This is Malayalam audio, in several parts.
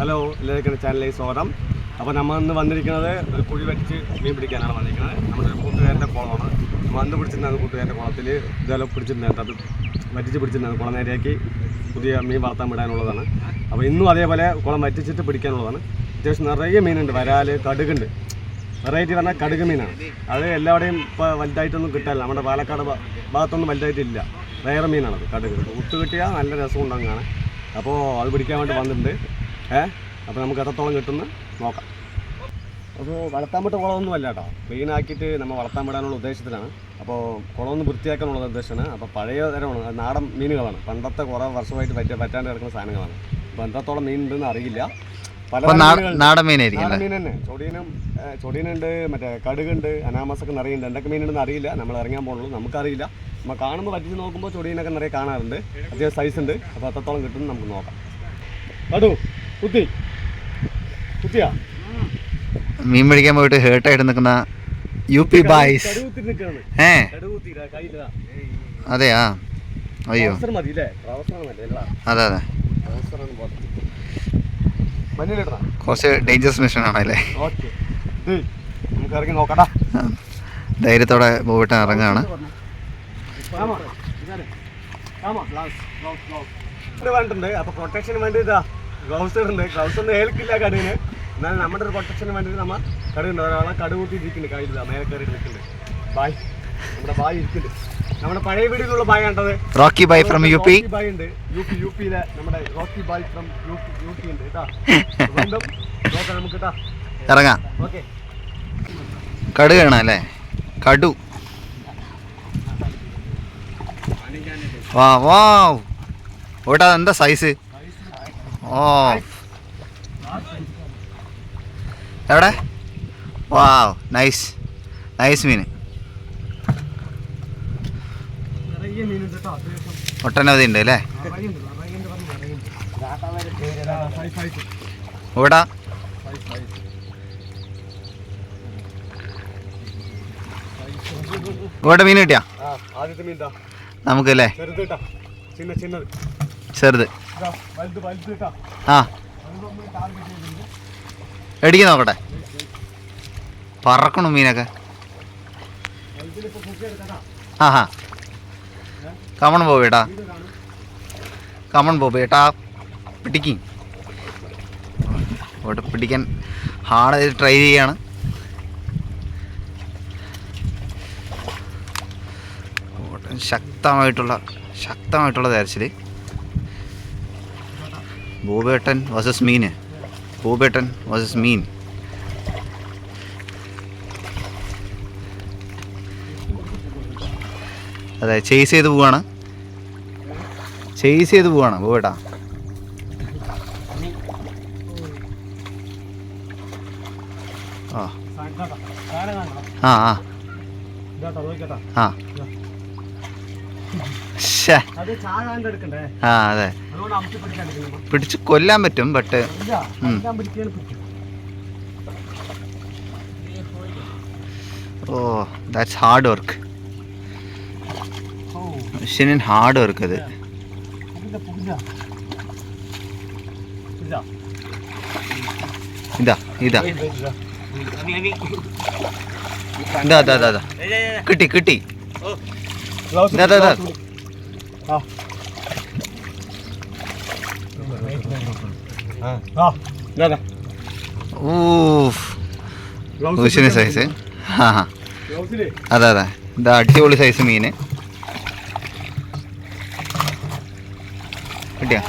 ഹലോ എല്ലാവർക്കും ചാനലിലേക്ക് സ്വാഗതം. അപ്പോൾ നമ്മൾ ഇന്ന് വന്നിരിക്കുന്നത് ഒരു കുഴി വെച്ച് മീൻ പിടിക്കാനാണ് വന്നിരിക്കുന്നത്. നമ്മുടെ ഒരു കൂട്ടുകാരന്റെ കുളമാണ്. അന്ന് പിടിച്ചിരുന്നത് കൂട്ടുകാരന്റെ കുളത്തിൽ. ഇതുപോലെ പിടിച്ചിട്ടുണ്ടായിരുന്നു അത് വറ്റിച്ച് പിടിച്ചിരുന്നത് കുളം നേരെയാക്കി പുതിയ മീൻ വളർത്താൻ വിടാനുള്ളതാണ്. അപ്പോൾ ഇന്നും അതേപോലെ കുളം വറ്റിച്ചിട്ട് പിടിക്കാനുള്ളതാണ്. അത്യാവശ്യം നിറയെ മീനുണ്ട്. വരാൽ കടുകുണ്ട്. വെറൈറ്റി പറഞ്ഞാൽ കടുക് മീനാണ്. അത് എല്ലാവിടെയും ഇപ്പോൾ വലുതായിട്ടൊന്നും കിട്ടാനില്ല. നമ്മുടെ പാലക്കാട് ഭാഗത്തൊന്നും വലുതായിട്ടില്ല. വേറെ മീനാണത് കടുക്. ഉത്ത് കിട്ടിയാൽ നല്ല രസം അപ്പോൾ അത് പിടിക്കാൻ വേണ്ടി വന്നിട്ടുണ്ട്. ഏ? അപ്പോൾ നമുക്ക് എത്രത്തോളം കിട്ടുന്നു നോക്കാം. അപ്പോൾ വളർത്താൻ വിട്ട കുളമൊന്നും അല്ല കേട്ടോ. ക്ലീൻ ആക്കിയിട്ട് നമ്മൾ വളർത്താൻ വിടാനുള്ള ഉദ്ദേശത്തിലാണ്. അപ്പോൾ കുളമൊന്ന് വൃത്തിയാക്കാനുള്ള ഉദ്ദേശമാണ്. അപ്പോൾ പഴയ തരമാണ്. നാടൻ മീനുകളാണ്. പണ്ടത്തെ കുറേ വർഷമായിട്ട് പറ്റ പറ്റാണ്ട് കിടക്കുന്ന സാധനങ്ങളാണ്. അപ്പോൾ എത്രത്തോളം മീൻ ഉണ്ടെന്ന് അറിയില്ല. പല. നാടൻ മീനായിരിക്കും മീൻ തന്നെ. ചൊടീനും ചൊടീനുണ്ട് മറ്റേ കടുകുണ്ട് അനാമസൊക്കെ നിറയുന്നുണ്ട് എന്തൊക്കെ മീനുണ്ടെന്ന് അറിയില്ല. നമ്മൾ ഇറങ്ങാൻ പോകുന്നുള്ളൂ നമുക്കറിയില്ല. നമ്മൾ കാണുമ്പോൾ പറ്റിച്ച് നോക്കുമ്പോൾ ചൊടീനൊക്കെ നിറയെ കാണാറുണ്ട്. അത്യാവശ്യം സൈസ് ഉണ്ട്. അപ്പോൾ എത്രത്തോളം കിട്ടും നമുക്ക് നോക്കാം. കടു. കുത്തി കുത്തിയാ മീൻ പിടിക്കാൻ പോയിട്ട് ഹേർട്ടായിട്ട് നിൽക്കുന്ന യു പി ബായ്സ് ഏ? അതെയാ? അയ്യോ. അതെ അതെ. കുറച്ച് ഡേഞ്ചറസ് മിഷൻ ആണല്ലേ. ധൈര്യത്തോടെ പോയിട്ട് ഇറങ്ങാണ്. വേണ്ടിട്ടുണ്ട് അപ്പൊ പ്രൊട്ടക്ഷന് വേണ്ടി ഇതാ. ഗ്ലൗസ് ഉണ്ട് ഗ്ലൗസ് ഒന്നും ഏൽക്കില്ല കടുവിന് എന്നാൽ നമ്മുടെ ഒരു പ്രൊട്ടക്ഷന് വേണ്ടി നമ്മ കടുവുണ്ട് ഒരാളെ കടു കൂട്ടി ഇരിക്കുന്നുണ്ട് മേലെ കയറി നിൽക്കുന്നുണ്ട്. ബായ്. നമ്മുടെ ബായ് ഇരിക്കുന്നുണ്ട്. നമ്മുടെ പഴയ വീടിലുള്ള ബായ് കണ്ടത്? Rocky bhai from U P bhai ഉണ്ട്. യു പി യു പിയിലെ നമ്മുടെ Rocky bhai from U P U P ഉണ്ട് കേട്ടാ. വീണ്ടും നോക്കാം നമുക്ക് കേട്ടാ. ഇറങ്ങാം. ഓക്കെ. കടു കാണാം അല്ലേ? കടു. വാ വാ. ഓട്ടാ എന്താ സൈസ് ഓ എവിടെ? വാ നൈസ് നൈസ് മീൻ. ഒട്ടനവധി ഉണ്ട് അല്ലേ? ഇവിടാ ഇവിടെ മീൻ കിട്ടിയാ? ആ ആദ്യത്തെ മീൻ ഇതാ. നമുക്ക് അല്ലേ ചെറുത്. ആ. എടിക്ക് നോക്കട്ടെ. പറക്കണു മീനൊക്കെ. ആ ഹാ കമൺ പോവേട്ടാ കമൺ പോ ബേട്ടാ പിടിക്കും. ഇവിടെ പിടിക്കാൻ ഹാർഡ് ട്രൈ ചെയ്യാണ്. ശക്തമായിട്ടുള്ള ശക്തമായിട്ടുള്ള തെരച്ചിൽ ഭൂബേട്ടൻ വേഴ്സസ് മീന് ഭൂബേട്ടൻ വേഴ്സസ് മീൻ. അതെ ചേസ് ചെയ്ത് പോവാണ്. ചേസ് ചെയ്ത് പോവാണ് ഭൂബേട്ടാ ആ. ആ ആ. അത്. പിടിച്ച് കൊല്ലാൻ പറ്റും but oh that's hard work മനുഷ്യന് ഹാർഡ് വർക്ക് അത്. ഇതാ ഇതാ. ഇതാ ഇതാ ഇതാ കിട്ടി കിട്ടി. ഇതാ, ഇതാ, ഇതാ. പിടിക്കാൻ സൈസ് ആ ഗ്ലൗസിൽ അതെ അതെ. ഇതാ അടിപൊളി സൈസ് മീന്. കിട്ടിയാ?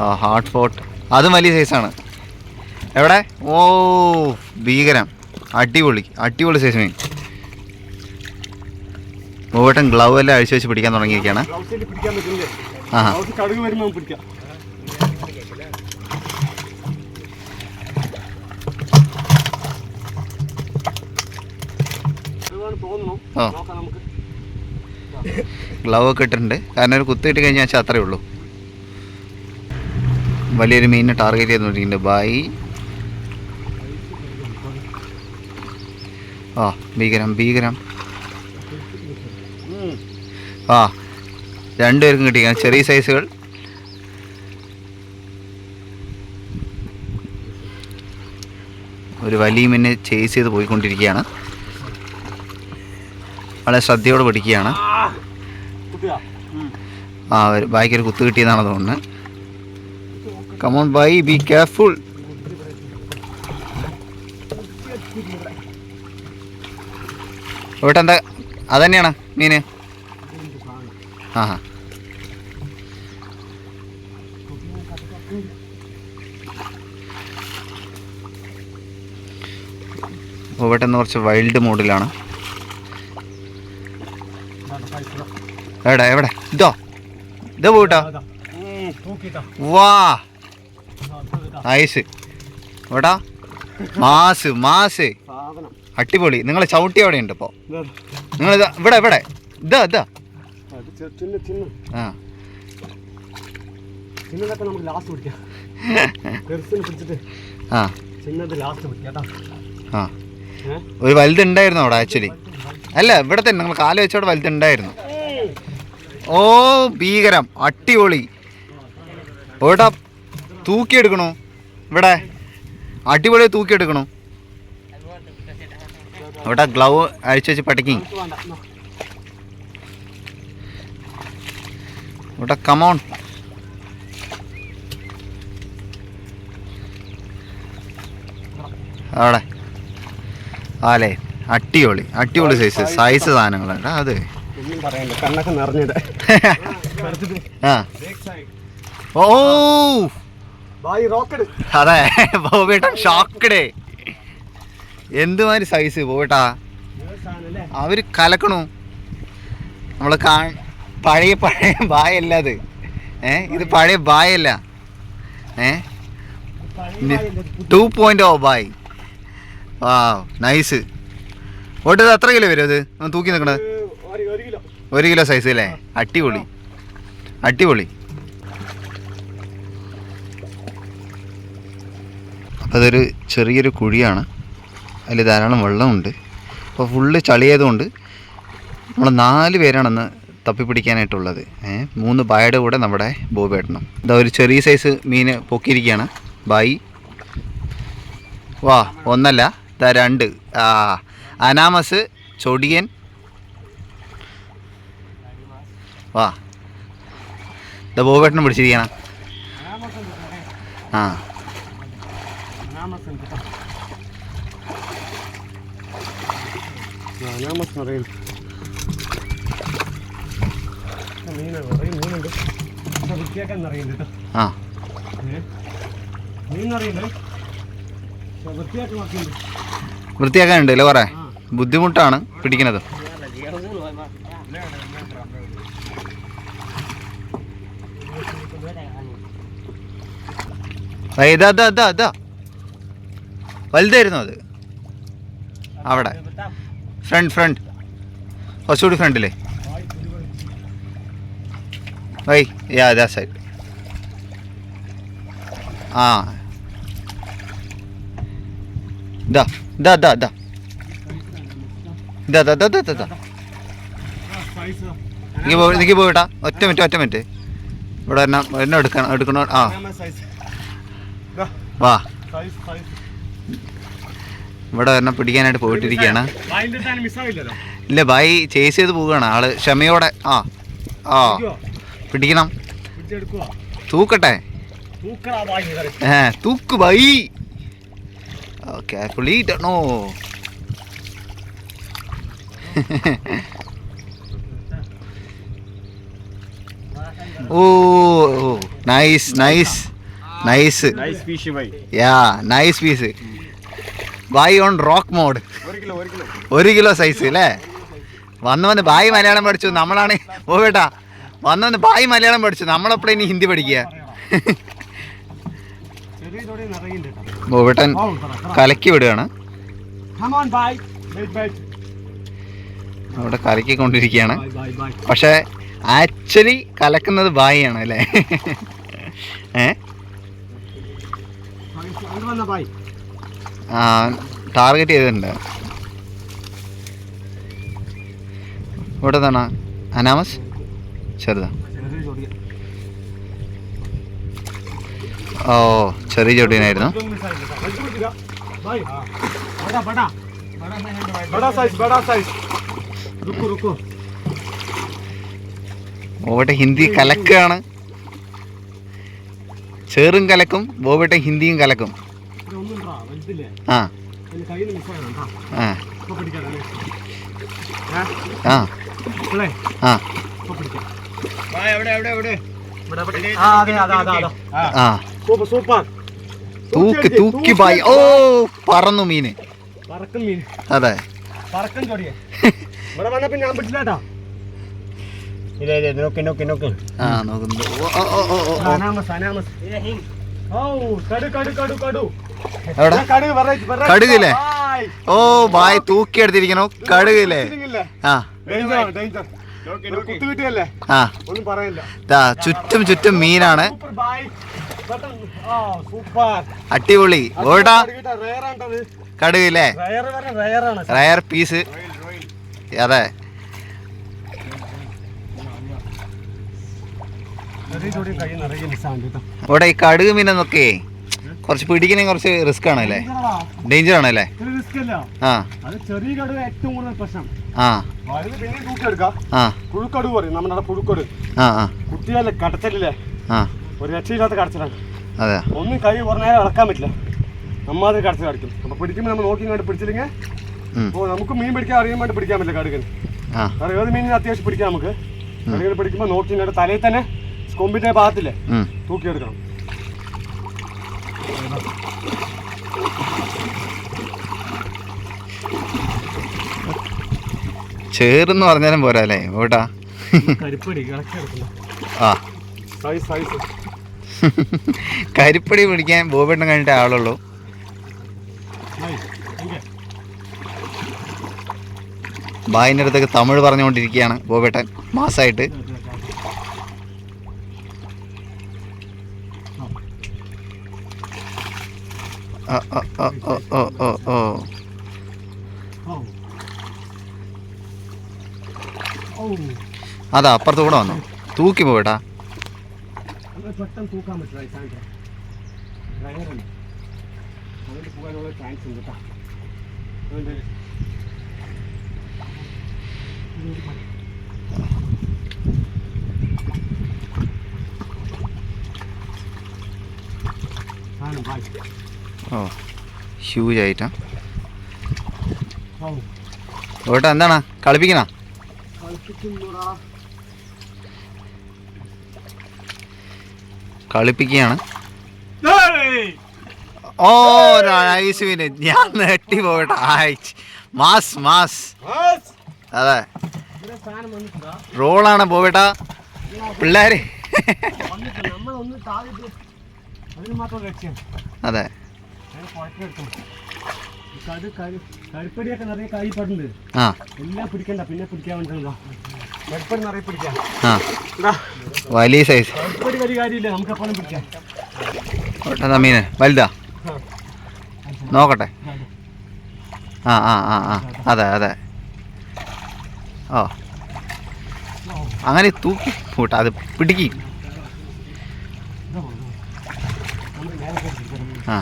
ആ ഹാർട്ട് ഫോട്ട് അതും വലിയ സൈസാണ് എവിടെ? ഓ ഭീകരം. അടിപൊളി. അടിപൊളി സൈസ് മീൻ. മൂവട്ടൻ ഗ്ലൗ എല്ലാം അഴിച്ചു വെച്ച് പിടിക്കാൻ തുടങ്ങിയിരിക്കുകയാണ്. ആ. ഗ്ലൗ ഒക്കെ ഇട്ടിട്ടുണ്ട്. കാരണം ഒരു കുത്തി ഇട്ട് കഴിഞ്ഞാൽ വെച്ചാൽ അത്രേ ഉള്ളൂ. വലിയൊരു മീനിനെ ടാർഗറ്റ് ചെയ്തുകൊണ്ടിരിക്കുന്നുണ്ട് ബായി ആ ഭീകരം ഭീകരം. ആ രണ്ടുപേർക്കും കിട്ടിക്കാം ചെറിയ സൈസുകൾ. ഒരു വലിയ മീനെ ചേസ് ചെയ്ത് പോയിക്കൊണ്ടിരിക്കുകയാണ്. വളരെ ശ്രദ്ധയോടെ പിടിക്കുകയാണ് ആ ഒരു ബായിക്ക് ഒരു കുത്ത് കിട്ടിയതാണ് തോന്നുന്നത്. കമോൺ ബൈ ബി കെയർഫുൾ ഇവിടെ അതന്നെയാണ് മീന് ഇവിടെ കുറച്ച് വൈൽഡ് മോഡിലാണ് എവിടെ എവിടെ? ഇതോ. ഇത് പോയിട്ടോ വാ. നൈസ് എവിടാ മാസ് മാസ്. അടിപൊളി. നിങ്ങൾ ചവിട്ടി അവിടെ ഉണ്ട് ഇപ്പോൾ ഇതാ. നിങ്ങൾ ഇവിടെ ഇവിടെ. ഇതാ ഇതാ. ഒരു വലുതുണ്ടായിരുന്നു അവിടെ ആക്ച്വലി അല്ല ഇവിടെ തന്നെ നിങ്ങൾ കാൽ വെച്ചവിടെ വലുതുണ്ടായിരുന്നു ഓ ഭീകരം അടിപൊളി. എവിടാ? തൂക്കിയെടുക്കണു? ഇവിടെ? അടിപൊളി തൂക്കിയെടുക്കണു? അവിടെ ഗ്ലൗ അഴിച്ചു വെച്ച് പട്ടിക്കി ഇവിടെ കമോൺ അവിടെ. ആലേ അട്ടിയോളി അട്ടിയോളി സൈസ് സൈസ് സാധനങ്ങളുണ്ട് അത്. കണ്ണൊക്കെ ആ. ഓ അതെ ബോബേട്ടൻ ഷോക്കടേ എന്തുമാതിരി സൈസ് ബോബേട്ടാ? അവർ കലക്കണു. നമ്മൾ കാ പഴയ പഴയ ബായല്ല അത്. ഏ ഇത് പഴയ ബായല്ല. ഏ? Two point oh bhai. ആ നൈസ് ഓട്ട് ഇത് എത്ര കിലോ വരും അത്? തൂക്കി നിൽക്കണത് ഒരു ഒരു കിലോ. ഒരു കിലോ സൈസ് അല്ലേ? അടിപൊളി. അടിപൊളി. അപ്പോൾ അതൊരു ചെറിയൊരു കുഴിയാണ്. അതിൽ ധാരാളം വെള്ളമുണ്ട്. അപ്പോൾ ഫുള്ള് ചളിയായതുകൊണ്ട് നമ്മൾ നാല് പേരാണെന്ന് തപ്പിപ്പിടിക്കാനായിട്ടുള്ളത്. മൂന്ന് ബായുടെ കൂടെ നമ്മുടെ ബോബേട്ടനും ഇതാ ഒരു ചെറിയ സൈസ് മീൻ പൊക്കിയിരിക്കുകയാണ്. ബായി വാ ഒന്നല്ല. ഇതാ രണ്ട്. ആ അനാമസ് ചൊടിയൻ. വാ. ഇതാ ബോബേട്ടനും പിടിച്ചിരിക്കണം ആ. അനാമസ് കേട്ടോ. മീനാണ്. നിറയെ മീനുണ്ട്. പക്ഷെ വൃത്തിയാക്കാൻ നിറയുന്നുണ്ട് കേട്ടോ. ആ. ഏ? മീൻ നിറയുന്നുണ്ട് പക്ഷെ വൃത്തിയാക്കി നോക്കിയുണ്ട് വൃത്തിയാക്കാനുണ്ട് അല്ലേ കുറേ? ബുദ്ധിമുട്ടാണ് പിടിക്കുന്നത്. ആ, ഇതാ ഇതാ ഇതാ ഇതാ. വലുതായിരുന്നു അത്. അവിടെ. Front front. കുറച്ചുകൂടി ഫ്രണ്ടില്ലേ Wait, yeah, that's it. Ah. Da, da, da, da. Da, da, da, da, da, da. നീ പോ നീ പോയിട്ടാ ഒറ്റ മിനിറ്റ് ഒറ്റ മിനിറ്റ്. ഇവിടെ എന്നാ എന്നെ എടുക്കണം എടുക്കണോ? ആ. വാ. ഇവിടെ എന്നെ പിടിക്കാനായിട്ട് പോയിട്ടിരിക്കുകയാണ്. ഇല്ല ബായി ചേസ് ചെയ്ത് പോവുകയാണ്. ആൾ ക്ഷമയോടെ ആ ആ. പിടിക്കണം. തൂക്കട്ടെ. ഏ തൂക്ക് bhai carefully no oh nice nice nice. Nice fish bhai yeah nice piece. Bhai on rock mode. ഒരു കിലോ സൈസ് അല്ലേ? വന്ന് വന്ന് ബായി മലയാളം പഠിച്ചു നമ്മളാണ്. ഓ ബേട്ടാ വന്നു ഭായി മലയാളം പഠിച്ചു. നമ്മളെപ്പോഴും ഇനി ഹിന്ദി പഠിക്കുക? ബോബട്ടൻ കലക്കി വിടുകയാണ്. അവിടെ കലക്കിക്കൊണ്ടിരിക്കുകയാണ്. പക്ഷേ ആക്ച്വലി കലക്കുന്നത് ബായിയാണ് അല്ലേ? ആ ടാർഗറ്റ് ചെയ്തിട്ടുണ്ട്. ഇവിടെ തന്നെ. അനാമസ്? ചെറുതാ. ഓ ചെറിയ ചൊടിയനായിരുന്നു. ബോബട്ടെ ഹിന്ദി കലക്കാണ്. ചേറും കലക്കും ബോബട്ടെ ഹിന്ദിയും കലക്കും. ആ. ആ. ആ. ആ തൂക്കി തൂക്കി പായി ഓ പറന്നു മീന്. അതെ. കടുകില്ലേ? ഓ ബായ് തൂക്കി എടുത്തിരിക്കണോ കടുകില്ലേ? ആ. ചുറ്റും ചുറ്റും മീനാണ്. അടിപൊളി. ഓടാ. കടുകില്ലേ റയർ പീസ്. അതെ. ഇവിടെ ഈ കടുക് മീനെന്നൊക്കെ. കുറച്ച് പിടിക്കണേ കുറച്ച് റിസ്ക് ആണ് അല്ലേ? ഡേഞ്ചർ ആണ് അല്ലേ? ആ. അത് ചെറിയ കടുവ ഏറ്റവും കൂടുതൽ പ്രശ്നം. ആ. തൂക്കിയെടുക്കാം. ആ. പറയും. നമ്മുടെ ആ ആ. കുട്ടിയല്ലേ കടച്ചലില്ലേ ആ. ഒരു രക്ഷയില്ലാത്ത കടച്ചിലാണ്. അതെ ഒന്നും കൈ പറഞ്ഞാൽ നേരം പറ്റില്ല. നമ്മാതിരി കടച്ചിൽ കടിക്കും. അപ്പൊ പിടിക്കുമ്പോൾ നമ്മൾ നോക്കി കണ്ട് പിടിച്ചില്ലെങ്കിൽ ഉം. നമുക്ക് മീൻ പിടിക്കാൻ അറിയാൻ വേണ്ടി പിടിക്കാൻ പറ്റില്ല കടുകൻ ആ. കാരണം ഏത് മീനിനും അത്യാവശ്യം പിടിക്കാം നമുക്ക്. കടുകൻ പിടിക്കുമ്പോൾ നോക്കി തലയിൽ തന്നെ കൊമ്പിന്റെ ഭാഗത്തില്ലേ? തൂക്കി തൂക്കിയെടുക്കണം. ചേറെന്ന് പറഞ്ഞാലും പോരാ അല്ലേ ഓട്ടാ ആ. കരിപ്പടി പിടിക്കാൻ ബോബേട്ടൻ കഴിഞ്ഞിട്ട് ആളുള്ളൂ. ബായിന്റെ അടുത്തൊക്കെ തമിഴ് പറഞ്ഞുകൊണ്ടിരിക്കുകയാണ് ബോബേട്ടൻ മാസമായിട്ട് oh, oh, oh, oh, oh, oh, oh. അതാ അപ്പുറത്ത് കൂടെ വന്നു. തൂക്കി പോയിട്ടാ പെട്ടെന്ന് തൂക്കാൻ പറ്റില്ല അതുകൊണ്ട് പോകാനുള്ള ചാൻസ് ഉണ്ട് കേട്ടോ. അതുകൊണ്ട് ആണ് ബാക്കി ഓ ഹ്യൂജ് ആയിട്ടാ ഓ ബോബേട്ടാ എന്താണ്? കളിപ്പിക്കണ? കളിപ്പിക്കുകയാണ്. ഓ നൈസ് ഞാൻ നെട്ടി പോകട്ടെ. ആയിച്ച് മാസ് മാസ്. അതെ. റോളാണ് പോവേട്ടാ പിള്ളേര്. വന്നിട്ട് അതെ കരിപ്പടിയൊക്കെ നിറയെ എല്ലാം പിടിക്കണ്ട പിന്നെ പിടിക്കാൻ വേണ്ടിയിട്ടുള്ള കരിപ്പടി നിറയെ പിടിക്കാം. വലിയ സൈസ് കരിപ്പടി വലിയ കാര്യമില്ല നമുക്ക് എപ്പോഴും പിടിക്കാം മീന് വലുതാ? നോക്കട്ടെ. ആ ആ ആ ആ അതെ അതെ. ഓ. അങ്ങനെ തൂക്കി പോട്ടെ അത് പിടിക്കി. ആ.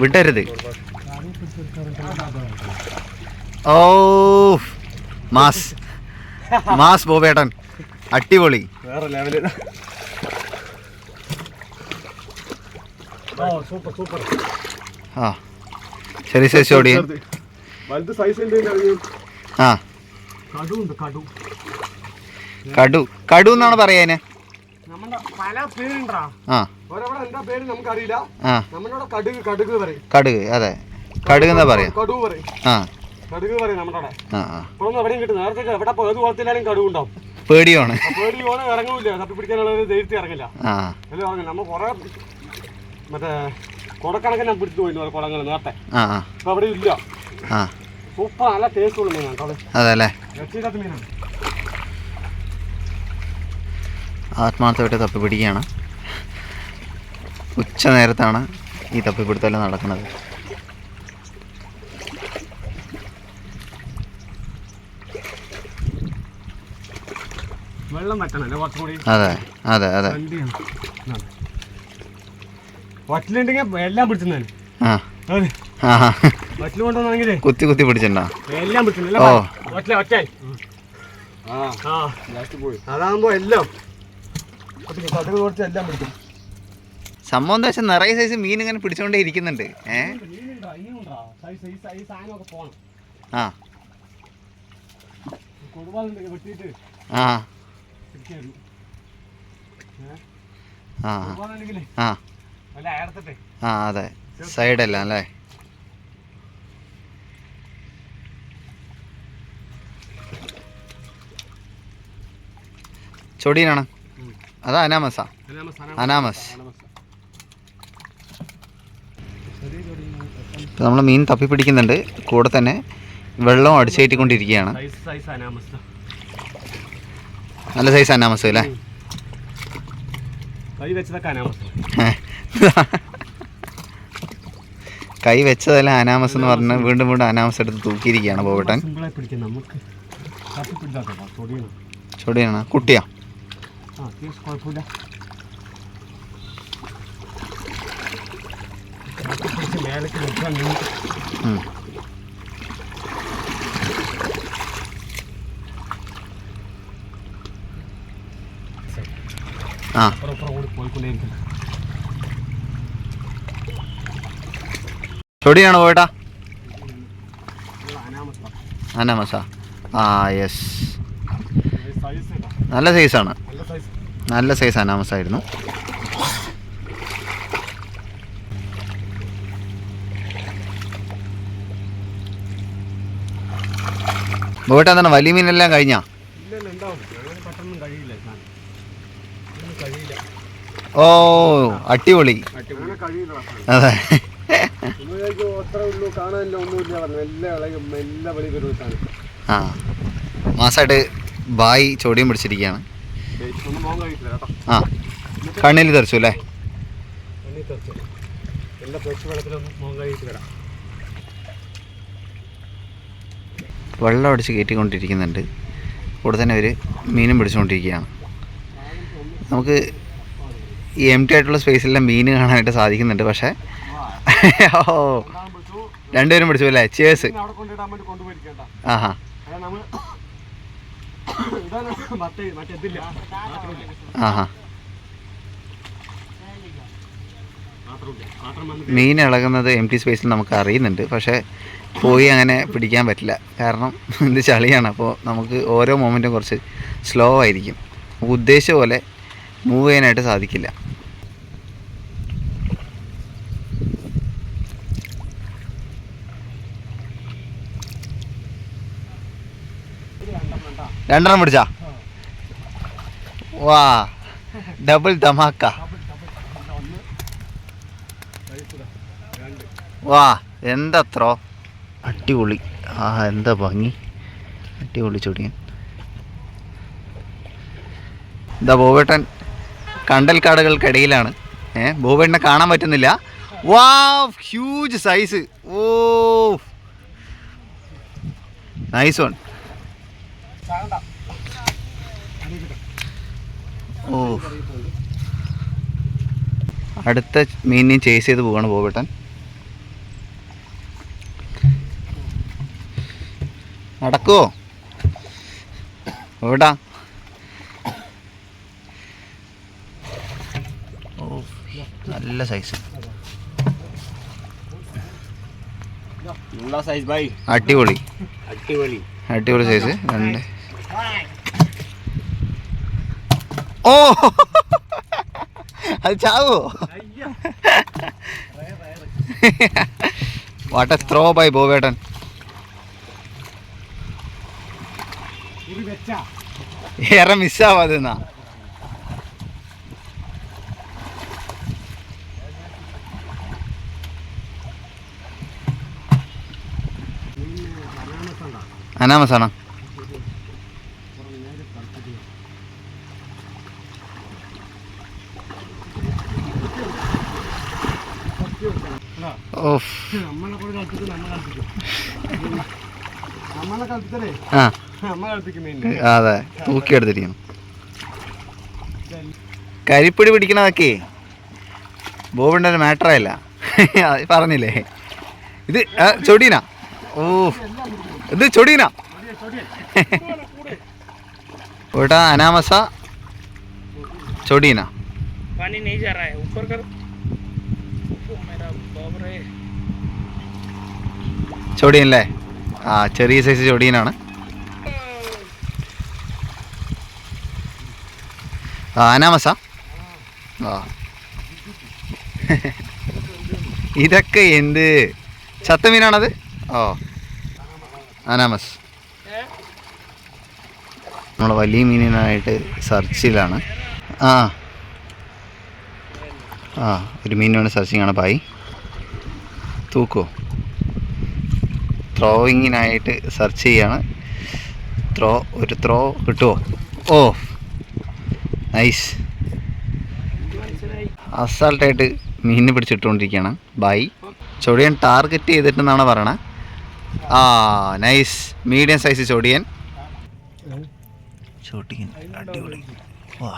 വിടരുത്. കാലിൽ ഓ മാസ്. മാസ് ബോബേട്ടൻ. അടിപൊളി. വേറെ സൂപ്പർ സൂപ്പർ ആ ശരി ശരി വലുത് സൈസ് ആ. കടു. കടു കടു എന്നാണ് പറയാന്. ആ. കടുക് അതെ. കടുക് എന്നാ പറയാ? കടു പറയും. ആ. കടുക് പറയും നമ്മുടെ അവിടെ ആ ആ. ഇപ്പോഴൊന്നും എവിടെയും കിട്ടും. നേരത്തെ എവിടെ പോ- ഏത് കുളത്തിലായാലും കടുക് ഉണ്ടാവും പേടിയാണ്. അപ്പൊ പേടി ഓണം ഇറങ്ങൂല തപ്പി പിടിക്കാനുള്ള ഒരു ധൈര്യത്തിൽ ഇറങ്ങില്ല. ആ. അതിൽ ഇറങ്ങില്ല നമ്മൾ കുറെ മറ്റേ കുടക്കണക്കിന് ഞാൻ പിടിച്ചു പോയിരുന്നു കുളങ്ങൾ നേരത്തെ. ആ ആ. അപ്പൊ അവിടെ ഇല്ല. ആ. സൂപ്പർ നല്ല ടേസ്റ്റ് ഉള്ള മീനാണ് കേട്ടോ അതെ. അല്ലേ? മീനാണ്. ആത്മാർത്ഥമായിട്ട് തപ്പിപ്പിടിക്കുകയാണ്. ഉച്ച നേരത്താണ് ഈ തപ്പിപ്പിടുത്തമെല്ലാം നടക്കുന്നത്. അതെ അതെ അതെ. ആ. കുത്തി കുത്തി പിടിച്ചിട്ടുണ്ടോ? എല്ലാം പിടിച്ചിട്ടുണ്ടോ ഓ. അതാകുമ്പോ എല്ലാം കടുക് എല്ലാം പിടിക്കും. സംഭവം എന്താ വെച്ചാൽ നിറയെ സൈസ് മീൻ ഇങ്ങനെ പിടിച്ചോണ്ടേ ഇരിക്കുന്നുണ്ട്. ഏ? ആ. ആ. ആ. ആ. ആ അതെ. സൈഡെല്ലാം അല്ലേ? ചൊടിയനാണ് അതാ അനാമസാ. അനാമസ്. നമ്മൾ മീൻ തപ്പി പിടിക്കുന്നുണ്ട്. കൂടെ തന്നെ വെള്ളം അടിച്ചേറ്റിക്കൊണ്ടിരിക്കുകയാണ്. നല്ല സൈസ് അനാമസ് അല്ലേ? കൈ വെച്ചതല്ല അനാമസ് എന്ന് പറഞ്ഞ് വീണ്ടും വീണ്ടും അനാമസ് എടുത്ത് തൂക്കിയിരിക്കുകയാണ് പോകട്ടെ ചൊടിയാണ്. കുട്ടിയാ. ആ കേസ് കുഴപ്പമില്ല. മേലേക്ക് നിൽക്കാൻ. ആ പോയിട്ടാ? അനാമസ. ആ യെസ്. നല്ല സൈസാണ് നല്ല സൈസ് അനാമസ് ആയിരുന്നു. പോയിട്ട് എന്താണ് വലിയ മീനെല്ലാം കഴിഞ്ഞാ? ഓ അടിപൊളി. അതെ. ആ മാസമായിട്ട് ബായി ചോടിയും പിടിച്ചിരിക്കുകയാണ്. ആ കണ്ണിൽ തെറിച്ചു അല്ലേ? വെള്ളം അടിച്ച് കയറ്റിക്കൊണ്ടിരിക്കുന്നുണ്ട്. കൂടെ തന്നെ അവർ മീനും പിടിച്ചുകൊണ്ടിരിക്കുകയാണ്. നമുക്ക് ഈ എം ടി ആയിട്ടുള്ള സ്പേസിലെല്ലാം മീൻ കാണാനായിട്ട് സാധിക്കുന്നുണ്ട് പക്ഷേ ഓ രണ്ടുപേരും പിടിച്ചു അല്ലേ? കൊണ്ടുപോയിരിക്കണ്ട ആഹാ അതാ നമ്മൾ ഇതാണ് മറ്റേ മറ്റേ ഇതില്ല മാത്രമില്ല ആഹാ. മീൻ ഇളകുന്നത് എം ടി സ്പേസിൽ നമുക്ക് അറിയുന്നുണ്ട്. പക്ഷേ പോയി അങ്ങനെ പിടിക്കാൻ പറ്റില്ല. കാരണം ഇത് ചളിയാണ്. അപ്പോൾ നമുക്ക് ഓരോ മൊമെന്റും കുറച്ച് സ്ലോ ആയിരിക്കും. ഉദ്ദേശിച്ച പോലെ മൂവ് ചെയ്യാനായിട്ട് സാധിക്കില്ല. രണ്ടെണ്ണം പിടിച്ചാ? വാ. ഡബിൾ ധമാക്ക. വാ എന്തത്രോ? അടിപൊളി. ആ എന്താ ഭംഗി? അടിപൊളി ചൊടിയൻ. ഇതാ ബോബേട്ടൻ കണ്ടൽക്കാടുകൾക്കിടയിലാണ് ഏ ബോബേട്ടനെ കാണാൻ പറ്റുന്നില്ല. വാ ഹ്യൂജ് സൈസ്. ഓ. Nice one. ഓ അടുത്ത മീനിനെ ചേസ് ചെയ്ത് പോവാണ് പോകട്ടൻ നടക്കുവോ എവിടാ? ഓ നല്ല സൈസ് അടിപൊളി. അടിപൊളി. അടിപൊളി സൈസ് രണ്ട്. ഓ. അത് ചാവോ? വാട്ട് എ ത്രോ ബൈ വെച്ചാ ഏറെ മിസ്സാവാതെന്നാ അനാമസാണോ ഓഫ് നമ്മളെ കൂടെ കളിപ്പിക്കും നമ്മളെ കളിപ്പിക്കും നമ്മളെ കളിപ്പിച്ചേ ആ നമ്മളെ കളിപ്പിക്കും മെയിൻ അതെ തൂക്കിയെടുത്തിരിക്കണം കരിപ്പിടി പിടിക്കണതൊക്കെ ബോബിൻ്റെ ഒരു മാറ്ററല്ല അത് പറഞ്ഞില്ലേ ഇത് ആ, ചൊടീന ഓ ഇത് ചൊടീന ओटा अनामसा चोडीना पानी नहीं जा रहा है ऊपर कर ओ मेरा बाप रे ചൊടിയൻ അല്ലേ ആ ചെറിയ സൈസ് ചൊടിയനാണ്. അനാമസ ഇതൊക്കെ എന്ത്? ചത്ത മീനാണത് ഓ അനാമസ് നമ്മൾ വലിയ മീനിനായിട്ട് സെർച്ചിലാണ്. ആ. ആ ഒരു മീനിനാണ് സെർച്ചിങ് ആണ് ബായി തൂക്കോ? ത്രോയിങ്ങിനായിട്ട് സെർച്ച് ചെയ്യാണ്. ത്രോ ഒരു ത്രോ കിട്ടുമോ ഓ നൈസ് അസാൾട്ടായിട്ട് മീനിനെ പിടിച്ചിട്ടുകൊണ്ടിരിക്കുകയാണ്. ബൈ ചൊടിയൻ ടാർഗറ്റ് ചെയ്തിട്ടെന്നാണ് പറയണത് ആ നൈസ് മീഡിയം സൈസ് ചൊടിയൻ. ചൊടിയൻ അടിപൊളി. വാ.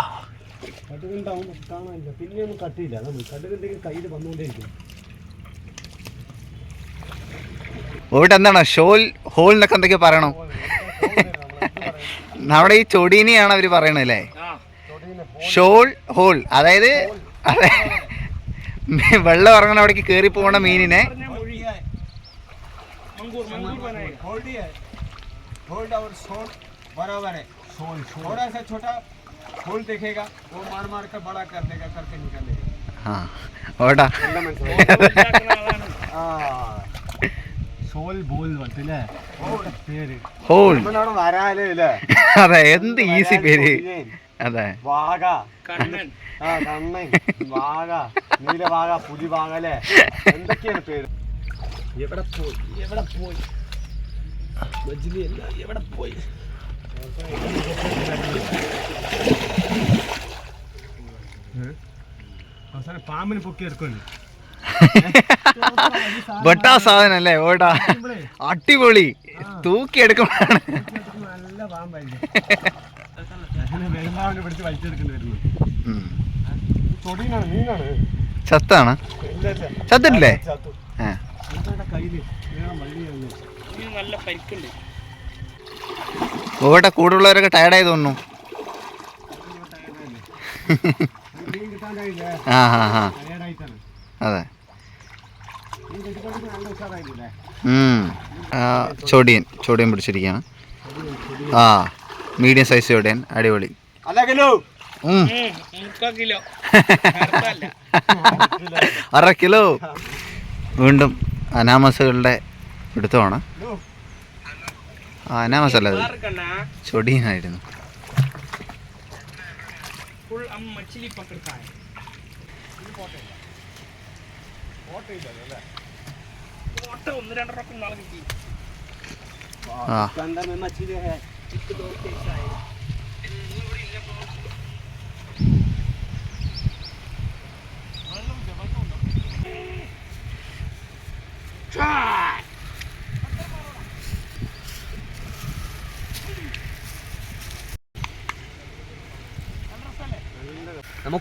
കട്ടിലുണ്ടാവും കാണാനില്ല പിന്നെ ഒന്നും കട്ടിയില്ല. കടുകുണ്ടെങ്കിൽ കയ്യിൽ വന്നുകൊണ്ടേയിരിക്കും. ഇവിടെ എന്താണ് ഷോൽ ഹോൾ എന്നൊക്കെ എന്തൊക്കെയോ പറയണോ നമ്മുടെ ഈ ചൊടീനെയാണ് അവർ പറയണത് അല്ലേ ഷോൾ ഹോൾ അതായത് അതെ വെള്ളം ഇറങ്ങണ അവിടേക്ക് കയറി പോണ മീനിനെ मंगूर मंगूर बनाएगा होल्ड ही है होल्ड और शोल बराबर है शोल थोड़ा सा छोटा होल देखेगा वो मार मार कर बड़ा कर देगा करके निकालेगा ആ ഓടാ ഷോൽ ബോൾ അല്ലേ പേര് ഹോൾ അതെ എന്ത് ഈസി പേര്. അതെ. പാമ്പിന് പൊക്കി എടുക്കുമല്ലോ ബട്ടാ സാധനം അല്ലേ ഓടാ. അടിപൊളി. തൂക്കി എടുക്കുമ്പോഴാണ്. നല്ല ചത്താണ്. ചത്തിട്ടില്ലേ? ഓടെ കൂടുള്ളവരൊക്കെ ടയർഡായി തോന്നുന്നു. ആ ഹാ ടയേർഡായിട്ടാണ് അതെ. ചൊടിയൻ. ചൊടിയൻ പിടിച്ചിരിക്കുകയാണ്. ആ മീഡിയം സൈസ് ചൊടിയൻ. അടിപൊളി. അര കിലോ. വീണ്ടും അനാമസുകളുടെ പിടുത്തമാണ്. ആ അനാമസല്ല ചൊടിയനായിരുന്നു. മച്ചിലി ഒന്ന് നാളെ കിട്ടി. ആ.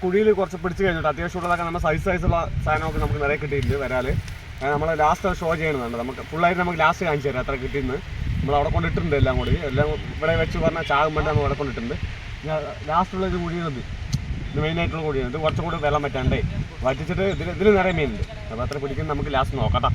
കുഴിയിൽ കുറച്ച് പിടിച്ച് കഴിഞ്ഞിട്ട് അത്യാവശ്യമുള്ളതൊക്കെ നമ്മൾ സൈസ് സൈസുള്ള സാധനമൊക്കെ നമുക്ക് നിറയെ കിട്ടിയിട്ടുണ്ട് വരാൽ നമ്മൾ ലാസ്റ്റ് ഷോ ചെയ്യണമെന്നുണ്ട് നമുക്ക് ഫുള്ളായിട്ട് നമുക്ക് ലാസ്റ്റ് കാണിച്ചു തരാം അത്ര കിട്ടിയെന്ന്. നമ്മൾ അവിടെ കൊണ്ടിട്ടുണ്ട് എല്ലാം കൂടി. എല്ലാം ഇവിടെ വെച്ച് പറഞ്ഞാൽ ചാകും വേണ്ട നമ്മൾ ഇവിടെ കൊണ്ടിട്ടുണ്ട്. ലാസ്റ്റുള്ള ഇത് കുഴിയുന്നത് ഇത് മെയിനായിട്ടുള്ള കുഴിയാണ്. ഇത് കുറച്ചും കൂടി വെള്ളം പറ്റാണ്ടേ വറ്റിച്ചിട്ട് ഇതിൽ ഇതിൽ നിറയെ മീനുണ്ട്. അപ്പോൾ അത്ര പിടിക്കുന്നത് നമുക്ക് ലാസ്റ്റ് നോക്കട്ടാം